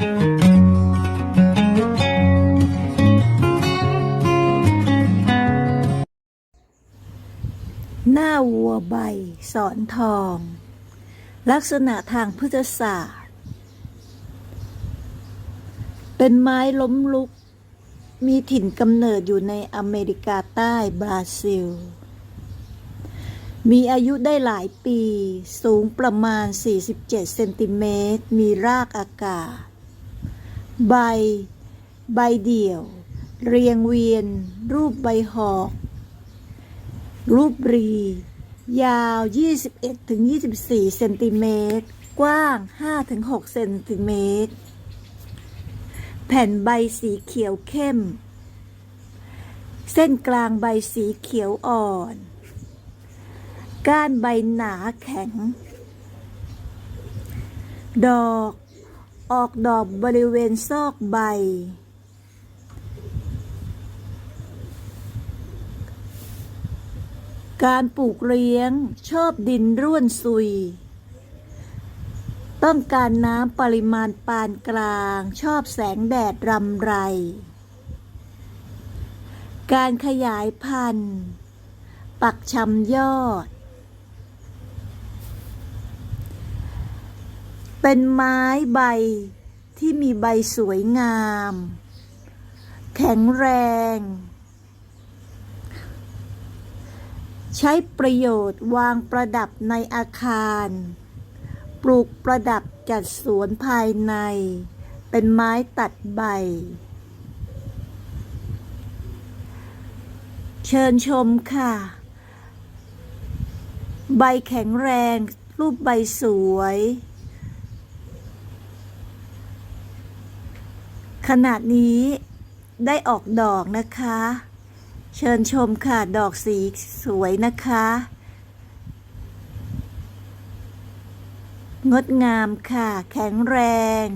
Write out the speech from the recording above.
หน้าวัวใบสอนทอง ลักษณะทางพฤกษศาสตร์ เป็นไม้ล้มลุก มีถิ่นกำเนิดอยู่ในอเมริกาใต้บราซิล มีอายุได้หลายปี สูงประมาณ 47 เซนติเมตร มีรากอากาศ ใบ ใบเดี่ยว เรียงเวียน รูปใบหอก รูปรี ยาว 21-24 เซนติเมตร กว้าง 5-6 เซนติเมตร แผ่นใบสีเขียวเข้ม เส้นกลางใบสีเขียวอ่อน ก้านใบหนาแข็ง ดอก ออกดอกบริเวณซอกใบ การปลูกเลี้ยงชอบดินร่วนซุย ต้องการน้ำปริมาณปานกลางชอบแสงแดดรำไร การขยายพันธุ์ ปักชำยอด เป็นไม้ใบที่มีใบสวยงาม แข็งแรง ใช้ประโยชน์วางประดับในอาคาร ปลูกประดับจัดสวนภายใน เป็นไม้ตัดใบ เชิญชมค่ะ ใบแข็งแรง รูปใบสวย ขนาดนี้ได้ออกดอกนะคะ เชิญชมค่ะ ดอกสีสวยนะคะ งดงามค่ะ แข็งแรง